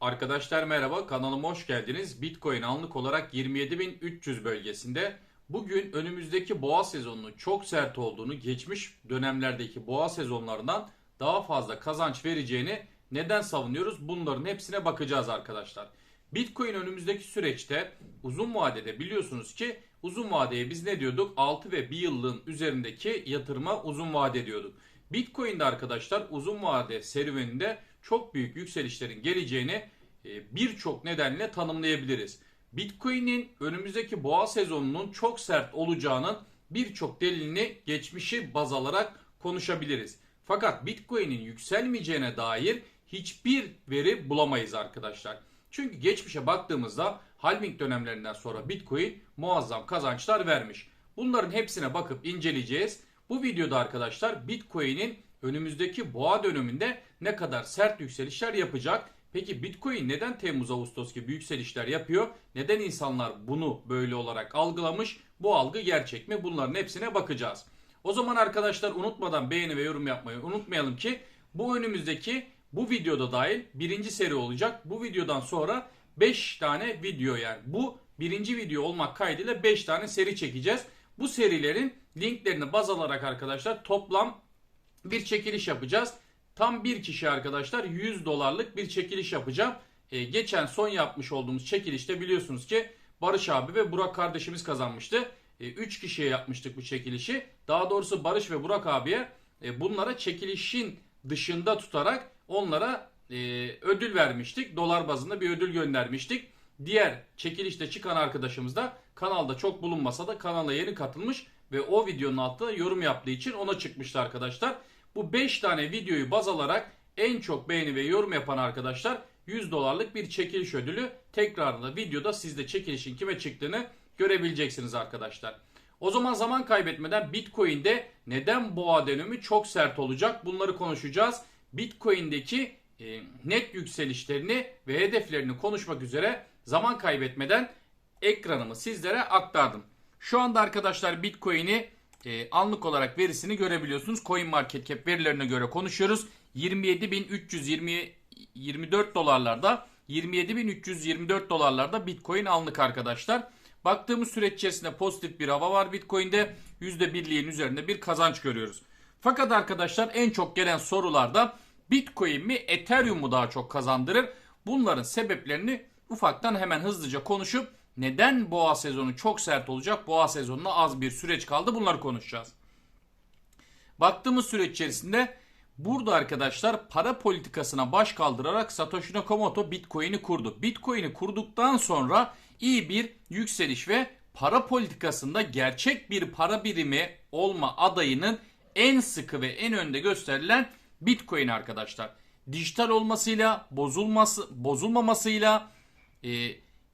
Arkadaşlar merhaba kanalıma hoş geldiniz. Bitcoin anlık olarak 27.300 bölgesinde. Bugün önümüzdeki boğa sezonunun çok sert olduğunu, geçmiş dönemlerdeki boğa sezonlarından daha fazla kazanç vereceğini neden savunuyoruz? Bunların hepsine bakacağız arkadaşlar. Bitcoin önümüzdeki süreçte uzun vadede biliyorsunuz ki uzun vadeye biz ne diyorduk? 6 ve 1 yıllığın üzerindeki yatırıma uzun vade diyorduk. Bitcoin'de arkadaşlar uzun vade serüveninde çok büyük yükselişlerin geleceğini e, birçok nedenle tanımlayabiliriz. Bitcoin'in önümüzdeki boğa sezonunun çok sert olacağının birçok delilini geçmişi baz alarak konuşabiliriz. Fakat Bitcoin'in yükselmeyeceğine dair hiçbir veri bulamayız arkadaşlar. Çünkü geçmişe baktığımızda halving dönemlerinden sonra Bitcoin muazzam kazançlar vermiş. Bunların hepsine bakıp inceleyeceğiz. Bu videoda arkadaşlar Bitcoin'in önümüzdeki boğa döneminde ne kadar sert yükselişler yapacak? Peki Bitcoin neden Temmuz Ağustos gibi yükselişler yapıyor? Neden insanlar bunu böyle olarak algılamış? Bu algı gerçek mi? Bunların hepsine bakacağız. O zaman arkadaşlar unutmadan beğeni ve yorum yapmayı unutmayalım ki bu önümüzdeki bu videoda dahil birinci seri olacak. Bu videodan sonra 5 tane video yani bu birinci video olmak kaydıyla 5 tane seri çekeceğiz. Bu serilerin linklerini baz alarak arkadaşlar toplam bir çekiliş yapacağız. Tam bir kişi arkadaşlar 100 dolarlık bir çekiliş yapacağım. Ee, geçen son yapmış olduğumuz çekilişte biliyorsunuz ki Barış abi ve Burak kardeşimiz kazanmıştı. 3 ee, kişiye yapmıştık bu çekilişi. Daha doğrusu Barış ve Burak abiye e, bunlara çekilişin dışında tutarak onlara e, ödül vermiştik. Dolar bazında bir ödül göndermiştik. Diğer çekilişte çıkan arkadaşımız da kanalda çok bulunmasa da kanala yeni katılmış ve o videonun altına yorum yaptığı için ona çıkmıştı arkadaşlar. Bu 5 tane videoyu baz alarak en çok beğeni ve yorum yapan arkadaşlar 100 dolarlık bir çekiliş ödülü tekrarında videoda sizde çekilişin kime çıktığını görebileceksiniz arkadaşlar. O zaman zaman kaybetmeden Bitcoin'de neden boğa dönemi çok sert olacak bunları konuşacağız. Bitcoin'deki e, net yükselişlerini ve hedeflerini konuşmak üzere zaman kaybetmeden ekranımı sizlere aktardım. Şu anda arkadaşlar Bitcoin'i e, anlık olarak verisini görebiliyorsunuz. CoinMarketCap verilerine göre konuşuyoruz. 27.324 dolarlarda 27.324 dolarlarda Bitcoin anlık arkadaşlar. Baktığımız süreç içerisinde pozitif bir hava var Bitcoin'de. %1'liğin üzerinde bir kazanç görüyoruz. Fakat arkadaşlar en çok gelen sorularda Bitcoin mi Ethereum mu daha çok kazandırır? Bunların sebeplerini ufaktan hemen hızlıca konuşup neden boğa sezonu çok sert olacak? Boğa sezonuna az bir süreç kaldı. Bunları konuşacağız. Baktığımız süreç içerisinde burada arkadaşlar para politikasına baş kaldırarak Satoshi Nakamoto Bitcoin'i kurdu. Bitcoin'i kurduktan sonra iyi bir yükseliş ve para politikasında gerçek bir para birimi olma adayının en sıkı ve en önde gösterilen Bitcoin arkadaşlar. Dijital olmasıyla, bozulması, bozulmamasıyla, e,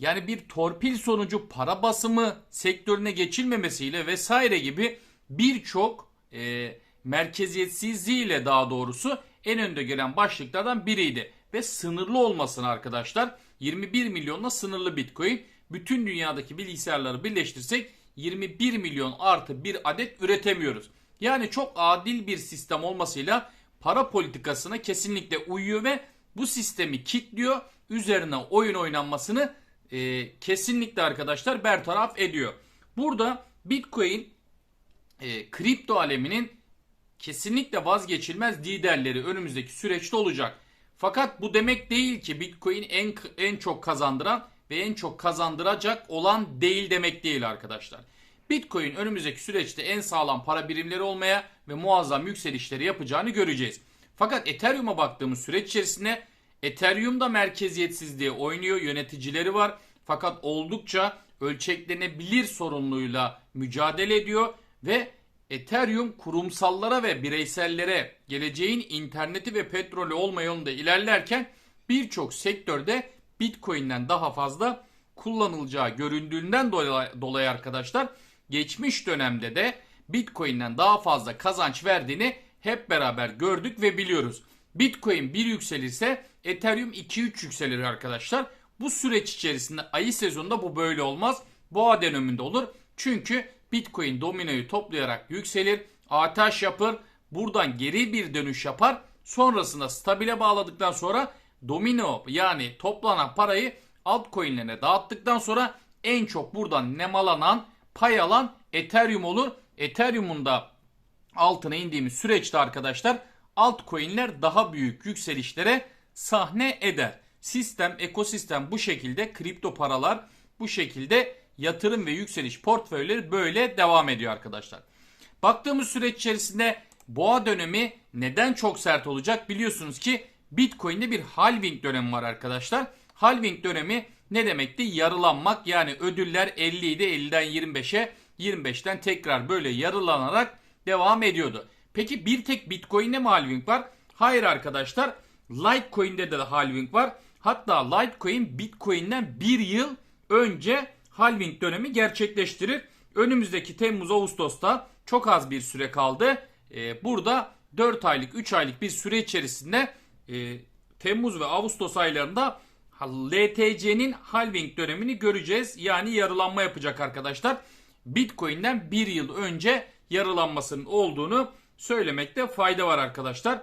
yani bir torpil sonucu para basımı sektörüne geçilmemesiyle vesaire gibi birçok e, merkeziyetsizliğiyle daha doğrusu en önde gelen başlıklardan biriydi. Ve sınırlı olmasını arkadaşlar 21 milyonla sınırlı bitcoin bütün dünyadaki bilgisayarları birleştirsek 21 milyon artı bir adet üretemiyoruz. Yani çok adil bir sistem olmasıyla para politikasına kesinlikle uyuyor ve bu sistemi kitliyor. Üzerine oyun oynanmasını e, kesinlikle arkadaşlar bertaraf ediyor. Burada Bitcoin e, kripto aleminin kesinlikle vazgeçilmez liderleri önümüzdeki süreçte olacak. Fakat bu demek değil ki Bitcoin en en çok kazandıran ve en çok kazandıracak olan değil demek değil arkadaşlar. Bitcoin önümüzdeki süreçte en sağlam para birimleri olmaya ve muazzam yükselişleri yapacağını göreceğiz. Fakat Ethereum'a baktığımız süreç içerisinde Ethereum da merkeziyetsizliğe oynuyor, yöneticileri var. Fakat oldukça ölçeklenebilir sorunluyla mücadele ediyor ve Ethereum kurumsallara ve bireysellere geleceğin interneti ve petrolü olma yolunda ilerlerken birçok sektörde Bitcoin'den daha fazla kullanılacağı göründüğünden dolayı arkadaşlar geçmiş dönemde de Bitcoin'den daha fazla kazanç verdiğini hep beraber gördük ve biliyoruz. Bitcoin bir yükselirse Ethereum 2-3 yükselir arkadaşlar. Bu süreç içerisinde ayı sezonunda bu böyle olmaz. Boğa döneminde olur. Çünkü Bitcoin dominoyu toplayarak yükselir. Ataş yapar. Buradan geri bir dönüş yapar. Sonrasında stabile bağladıktan sonra domino yani toplanan parayı altcoin'lerine dağıttıktan sonra en çok buradan nemalanan, pay alan Ethereum olur. Ethereum'un da altına indiğimiz süreçte arkadaşlar altcoin'ler daha büyük yükselişlere sahne eder. Sistem, ekosistem bu şekilde kripto paralar bu şekilde yatırım ve yükseliş portföyleri böyle devam ediyor arkadaşlar. Baktığımız süreç içerisinde boğa dönemi neden çok sert olacak biliyorsunuz ki Bitcoin'de bir halving dönemi var arkadaşlar. Halving dönemi ne demekti? Yarılanmak yani ödüller 50 idi 50'den 25'e 25'ten tekrar böyle yarılanarak devam ediyordu. Peki bir tek Bitcoin'de mi halving var? Hayır arkadaşlar. Litecoin'de de halving var. Hatta Litecoin Bitcoin'den bir yıl önce halving dönemi gerçekleştirir. Önümüzdeki Temmuz Ağustos'ta çok az bir süre kaldı. Ee, burada 4 aylık 3 aylık bir süre içerisinde e, Temmuz ve Ağustos aylarında LTC'nin halving dönemini göreceğiz. Yani yarılanma yapacak arkadaşlar. Bitcoin'den bir yıl önce yarılanmasının olduğunu söylemekte fayda var arkadaşlar.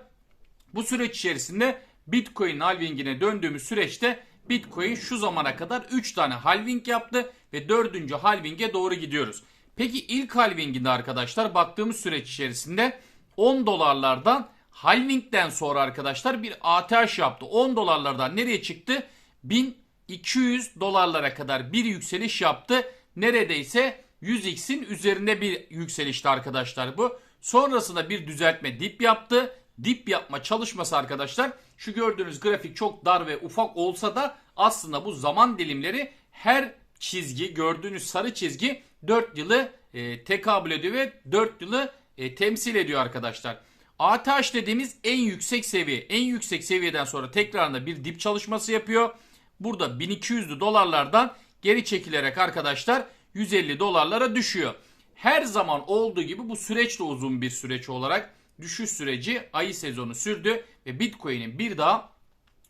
Bu süreç içerisinde Bitcoin halvingine döndüğümüz süreçte Bitcoin şu zamana kadar 3 tane halving yaptı ve 4. halvinge doğru gidiyoruz. Peki ilk halvinginde arkadaşlar baktığımız süreç içerisinde 10 dolarlardan halvingden sonra arkadaşlar bir ATH yaptı. 10 dolarlardan nereye çıktı? 1200 dolarlara kadar bir yükseliş yaptı. Neredeyse 100x'in üzerinde bir yükselişti arkadaşlar bu. Sonrasında bir düzeltme dip yaptı. Dip yapma çalışması arkadaşlar şu gördüğünüz grafik çok dar ve ufak olsa da aslında bu zaman dilimleri her çizgi gördüğünüz sarı çizgi 4 yılı e, tekabül ediyor ve 4 yılı e, temsil ediyor arkadaşlar. ATH dediğimiz en yüksek seviye. En yüksek seviyeden sonra tekrarında bir dip çalışması yapıyor. Burada 1200'lü dolarlardan geri çekilerek arkadaşlar 150 dolarlara düşüyor. Her zaman olduğu gibi bu süreç de uzun bir süreç olarak düşüş süreci ayı sezonu sürdü ve Bitcoin'in bir daha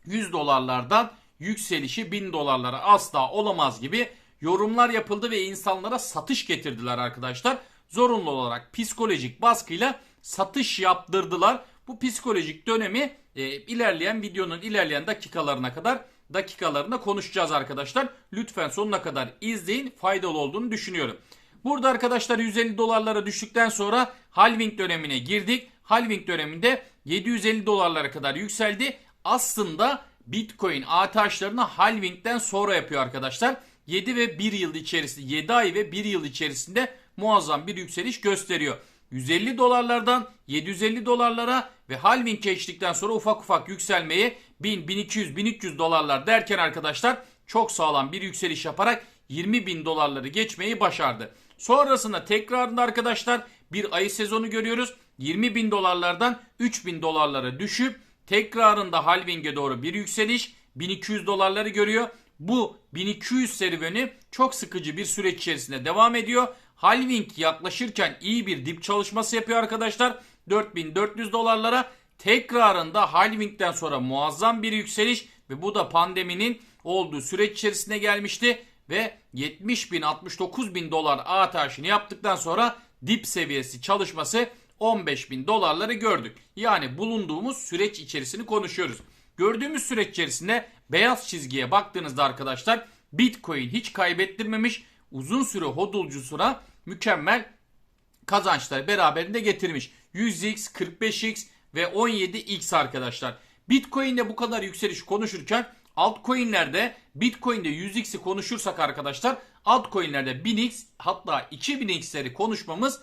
100 dolarlardan yükselişi 1000 dolarlara asla olamaz gibi yorumlar yapıldı ve insanlara satış getirdiler arkadaşlar. Zorunlu olarak psikolojik baskıyla satış yaptırdılar. Bu psikolojik dönemi e, ilerleyen videonun ilerleyen dakikalarına kadar dakikalarında konuşacağız arkadaşlar. Lütfen sonuna kadar izleyin. Faydalı olduğunu düşünüyorum. Burada arkadaşlar 150 dolarlara düştükten sonra halving dönemine girdik. Halving döneminde 750 dolarlara kadar yükseldi. Aslında Bitcoin ATH'larını halvingden sonra yapıyor arkadaşlar. 7 ve 1 yıl içerisinde 7 ay ve 1 yıl içerisinde muazzam bir yükseliş gösteriyor. 150 dolarlardan 750 dolarlara ve halving geçtikten sonra ufak ufak yükselmeyi 1000, 1200, 1300 dolarlar derken arkadaşlar çok sağlam bir yükseliş yaparak 20 bin dolarları geçmeyi başardı. Sonrasında tekrarında arkadaşlar bir ayı sezonu görüyoruz. 20 bin dolarlardan 3 bin dolarlara düşüp tekrarında halving'e doğru bir yükseliş 1200 dolarları görüyor. Bu 1200 serüveni çok sıkıcı bir süreç içerisinde devam ediyor. Halving yaklaşırken iyi bir dip çalışması yapıyor arkadaşlar. 4400 dolarlara tekrarında halvingden sonra muazzam bir yükseliş ve bu da pandeminin olduğu süreç içerisinde gelmişti ve 70 bin 69 bin dolar ATH'ını yaptıktan sonra dip seviyesi çalışması 15 bin dolarları gördük. Yani bulunduğumuz süreç içerisini konuşuyoruz. Gördüğümüz süreç içerisinde beyaz çizgiye baktığınızda arkadaşlar Bitcoin hiç kaybettirmemiş uzun süre hodulcusuna mükemmel kazançlar beraberinde getirmiş. 100x, 45x ve 17x arkadaşlar. Bitcoin'de bu kadar yükseliş konuşurken altcoin'lerde Bitcoin'de 100x'i konuşursak arkadaşlar altcoin'lerde 1000x hatta 2000x'leri konuşmamız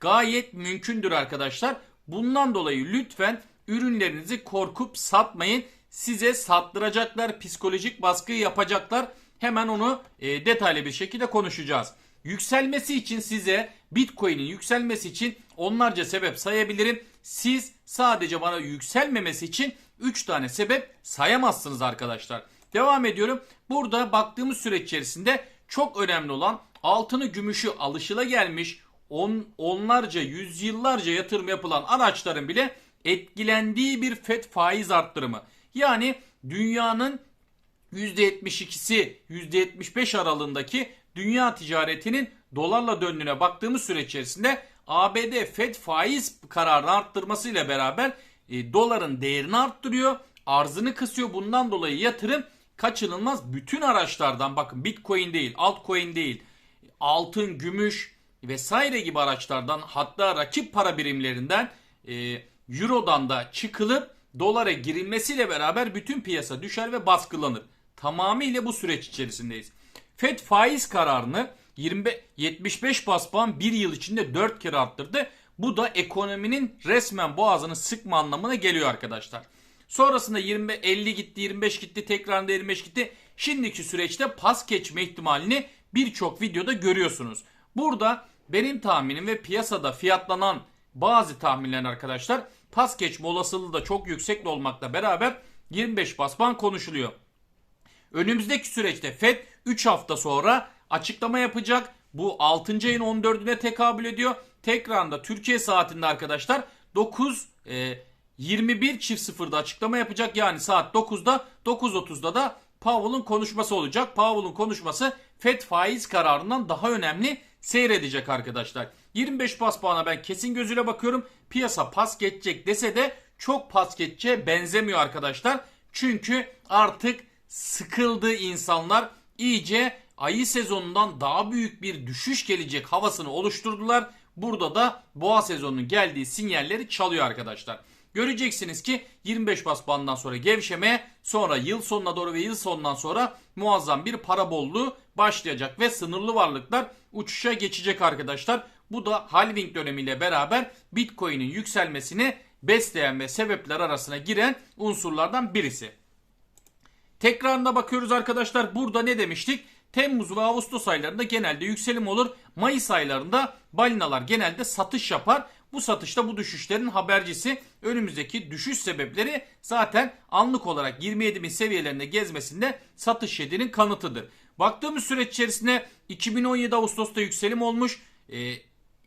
gayet mümkündür arkadaşlar. Bundan dolayı lütfen ürünlerinizi korkup satmayın. Size sattıracaklar, psikolojik baskı yapacaklar. Hemen onu e, detaylı bir şekilde konuşacağız. Yükselmesi için size Bitcoin'in yükselmesi için onlarca sebep sayabilirim. Siz sadece bana yükselmemesi için 3 tane sebep sayamazsınız arkadaşlar. Devam ediyorum. Burada baktığımız süreç içerisinde çok önemli olan altını gümüşü alışıla gelmiş on, onlarca yüzyıllarca yatırım yapılan araçların bile etkilendiği bir FED faiz arttırımı. Yani dünyanın %72'si %75 aralığındaki dünya ticaretinin dolarla döndüğüne baktığımız süre içerisinde ABD FED faiz kararını arttırmasıyla beraber e, doların değerini arttırıyor. arzını kısıyor. Bundan dolayı yatırım kaçınılmaz. Bütün araçlardan bakın Bitcoin değil, altcoin değil, altın, gümüş vesaire gibi araçlardan hatta rakip para birimlerinden e, Euro'dan da çıkılıp dolara girilmesiyle beraber bütün piyasa düşer ve baskılanır. Tamamıyla bu süreç içerisindeyiz. FED faiz kararını 25, 75 bas puan bir yıl içinde 4 kere arttırdı. Bu da ekonominin resmen boğazını sıkma anlamına geliyor arkadaşlar. Sonrasında 20 50 gitti, 25 gitti, tekrarında 25 gitti. Şimdiki süreçte pas geçme ihtimalini birçok videoda görüyorsunuz. Burada benim tahminim ve piyasada fiyatlanan bazı tahminler arkadaşlar pas geçme olasılığı da çok yüksek olmakla beraber 25 bas puan konuşuluyor. Önümüzdeki süreçte FED 3 hafta sonra açıklama yapacak. Bu 6. ayın 14'üne tekabül ediyor. Tekrarında Türkiye saatinde arkadaşlar 9 e, 21 çift sıfırda açıklama yapacak. Yani saat 9'da 9.30'da da Powell'ın konuşması olacak. Powell'ın konuşması FED faiz kararından daha önemli seyredecek arkadaşlar. 25 pas puana ben kesin gözüyle bakıyorum. Piyasa pas geçecek dese de çok pas geçeceğe benzemiyor arkadaşlar. Çünkü artık sıkıldı insanlar. iyice ayı sezonundan daha büyük bir düşüş gelecek havasını oluşturdular. Burada da boğa sezonunun geldiği sinyalleri çalıyor arkadaşlar. Göreceksiniz ki 25 bas bandından sonra gevşemeye sonra yıl sonuna doğru ve yıl sonundan sonra muazzam bir para bolluğu başlayacak ve sınırlı varlıklar uçuşa geçecek arkadaşlar. Bu da halving dönemiyle beraber Bitcoin'in yükselmesini besleyen ve sebepler arasına giren unsurlardan birisi. Tekrarına bakıyoruz arkadaşlar. Burada ne demiştik? Temmuz ve Ağustos aylarında genelde yükselim olur. Mayıs aylarında balinalar genelde satış yapar. Bu satışta bu düşüşlerin habercisi önümüzdeki düşüş sebepleri zaten anlık olarak 27 bin seviyelerinde gezmesinde satış yediğinin kanıtıdır. Baktığımız süreç içerisinde 2017 Ağustos'ta yükselim olmuş. E,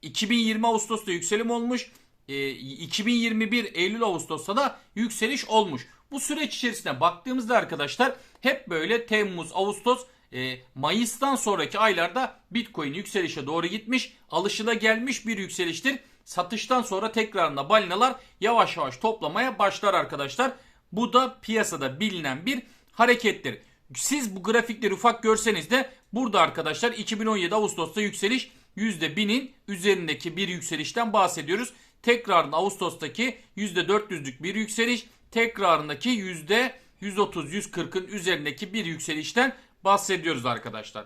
2020 Ağustos'ta yükselim olmuş. E, 2021 Eylül Ağustos'ta da yükseliş olmuş. Bu süreç içerisinde baktığımızda arkadaşlar hep böyle Temmuz, Ağustos, e, Mayıs'tan sonraki aylarda Bitcoin yükselişe doğru gitmiş. Alışıla gelmiş bir yükseliştir. Satıştan sonra tekrarında balinalar yavaş yavaş toplamaya başlar arkadaşlar. Bu da piyasada bilinen bir harekettir. Siz bu grafikleri ufak görseniz de burada arkadaşlar 2017 Ağustos'ta yükseliş %1000'in üzerindeki bir yükselişten bahsediyoruz. Tekrarında Ağustos'taki %400'lük bir yükseliş, tekrarındaki %130-140'ın üzerindeki bir yükselişten bahsediyoruz arkadaşlar.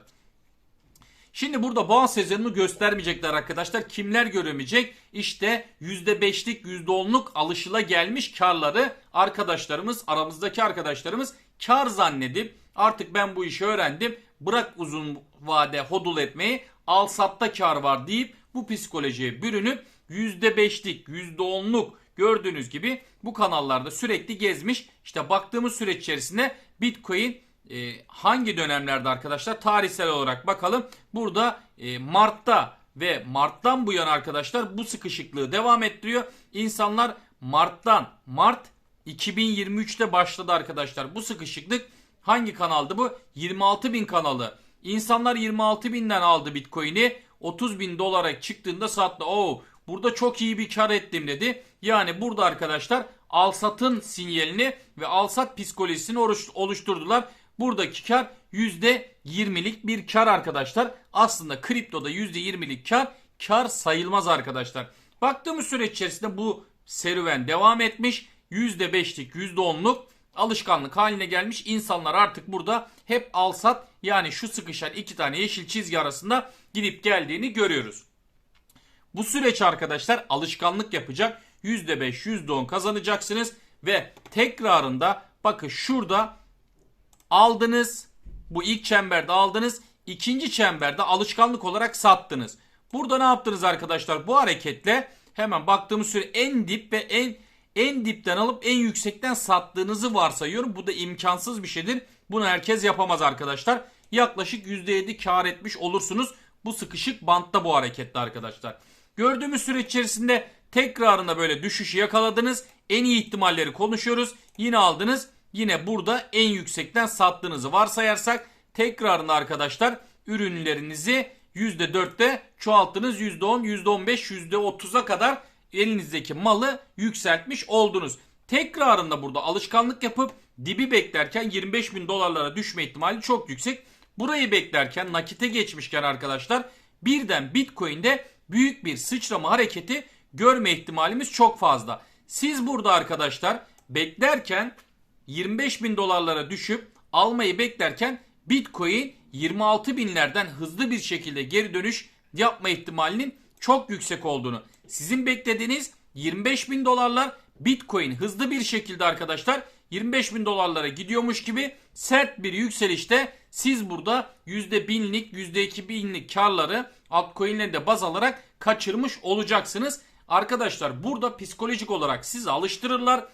Şimdi burada boğa sezonunu göstermeyecekler arkadaşlar. Kimler göremeyecek? İşte %5'lik %10'luk alışıla gelmiş karları arkadaşlarımız aramızdaki arkadaşlarımız kar zannedip artık ben bu işi öğrendim bırak uzun vade hodul etmeyi al satta kar var deyip bu psikolojiye bürünüp %5'lik %10'luk gördüğünüz gibi bu kanallarda sürekli gezmiş. İşte baktığımız süreç içerisinde Bitcoin e, hangi dönemlerde arkadaşlar tarihsel olarak bakalım. Burada e, Mart'ta ve Mart'tan bu yana arkadaşlar bu sıkışıklığı devam ettiriyor. İnsanlar Mart'tan Mart 2023'te başladı arkadaşlar. Bu sıkışıklık hangi kanaldı bu? 26 bin kanalı. İnsanlar 26 binden aldı Bitcoin'i. 30 bin dolara çıktığında sattı. Oo, burada çok iyi bir kar ettim dedi. Yani burada arkadaşlar al satın sinyalini ve al sat psikolojisini oluşturdular. Buradaki kar %20'lik bir kar arkadaşlar. Aslında kriptoda %20'lik kar kar sayılmaz arkadaşlar. Baktığımız süreç içerisinde bu serüven devam etmiş. %5'lik %10'luk alışkanlık haline gelmiş. İnsanlar artık burada hep al sat yani şu sıkışan iki tane yeşil çizgi arasında gidip geldiğini görüyoruz. Bu süreç arkadaşlar alışkanlık yapacak. %5 %10 kazanacaksınız ve tekrarında bakın şurada aldınız. Bu ilk çemberde aldınız. ikinci çemberde alışkanlık olarak sattınız. Burada ne yaptınız arkadaşlar? Bu hareketle hemen baktığımız süre en dip ve en en dipten alıp en yüksekten sattığınızı varsayıyorum. Bu da imkansız bir şeydir. Bunu herkes yapamaz arkadaşlar. Yaklaşık %7 kar etmiş olursunuz. Bu sıkışık bantta bu harekette arkadaşlar. Gördüğümüz süre içerisinde tekrarında böyle düşüşü yakaladınız. En iyi ihtimalleri konuşuyoruz. Yine aldınız. Yine burada en yüksekten sattığınızı varsayarsak tekrarında arkadaşlar ürünlerinizi %4'te çoğalttınız. %10, %15, %30'a kadar elinizdeki malı yükseltmiş oldunuz. Tekrarında burada alışkanlık yapıp dibi beklerken 25 bin dolarlara düşme ihtimali çok yüksek. Burayı beklerken nakite geçmişken arkadaşlar birden Bitcoin'de büyük bir sıçrama hareketi görme ihtimalimiz çok fazla. Siz burada arkadaşlar beklerken 25 bin dolarlara düşüp almayı beklerken Bitcoin 26 binlerden hızlı bir şekilde geri dönüş yapma ihtimalinin çok yüksek olduğunu. Sizin beklediğiniz 25 bin dolarlar Bitcoin hızlı bir şekilde arkadaşlar 25 bin dolarlara gidiyormuş gibi sert bir yükselişte siz burada %1000'lik %2000'lik karları altcoin'leri de baz alarak kaçırmış olacaksınız. Arkadaşlar burada psikolojik olarak sizi alıştırırlar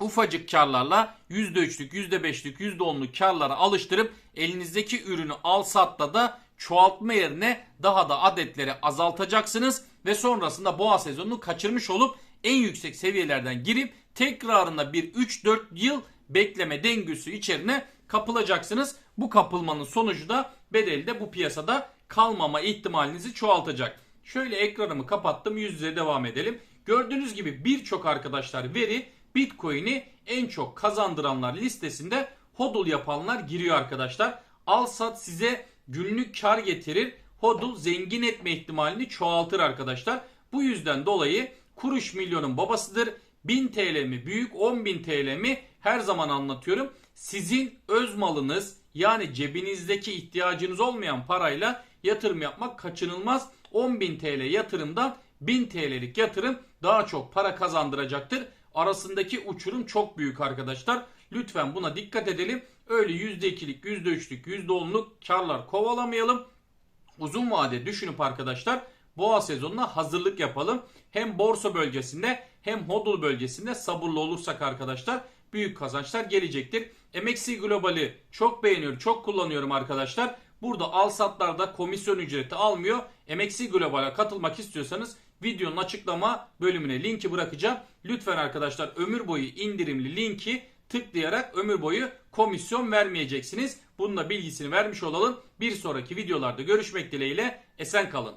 ufacık karlarla %3'lük, %5'lik, %10'luk karlara alıştırıp elinizdeki ürünü al satta da çoğaltma yerine daha da adetleri azaltacaksınız ve sonrasında boğa sezonunu kaçırmış olup en yüksek seviyelerden girip tekrarında bir 3-4 yıl bekleme döngüsü içerine kapılacaksınız. Bu kapılmanın sonucu da bedelde bu piyasada kalmama ihtimalinizi çoğaltacak. Şöyle ekranımı kapattım yüz yüze devam edelim. Gördüğünüz gibi birçok arkadaşlar veri Bitcoin'i en çok kazandıranlar listesinde hodl yapanlar giriyor arkadaşlar. Al sat size günlük kar getirir. Hodl zengin etme ihtimalini çoğaltır arkadaşlar. Bu yüzden dolayı kuruş milyonun babasıdır. 1000 TL mi büyük 10.000 TL mi her zaman anlatıyorum. Sizin öz malınız yani cebinizdeki ihtiyacınız olmayan parayla yatırım yapmak kaçınılmaz. 10.000 TL yatırımdan 1000 TL'lik yatırım daha çok para kazandıracaktır. Arasındaki uçurum çok büyük arkadaşlar. Lütfen buna dikkat edelim. Öyle %2'lik, %3'lük, %10'luk karlar kovalamayalım. Uzun vade düşünüp arkadaşlar boğa sezonuna hazırlık yapalım. Hem borsa bölgesinde hem hodl bölgesinde sabırlı olursak arkadaşlar büyük kazançlar gelecektir. MXC Global'i çok beğeniyorum, çok kullanıyorum arkadaşlar. Burada al satlarda komisyon ücreti almıyor. MXC Global'a katılmak istiyorsanız videonun açıklama bölümüne linki bırakacağım. Lütfen arkadaşlar ömür boyu indirimli linki tıklayarak ömür boyu komisyon vermeyeceksiniz. Bunun da bilgisini vermiş olalım. Bir sonraki videolarda görüşmek dileğiyle esen kalın.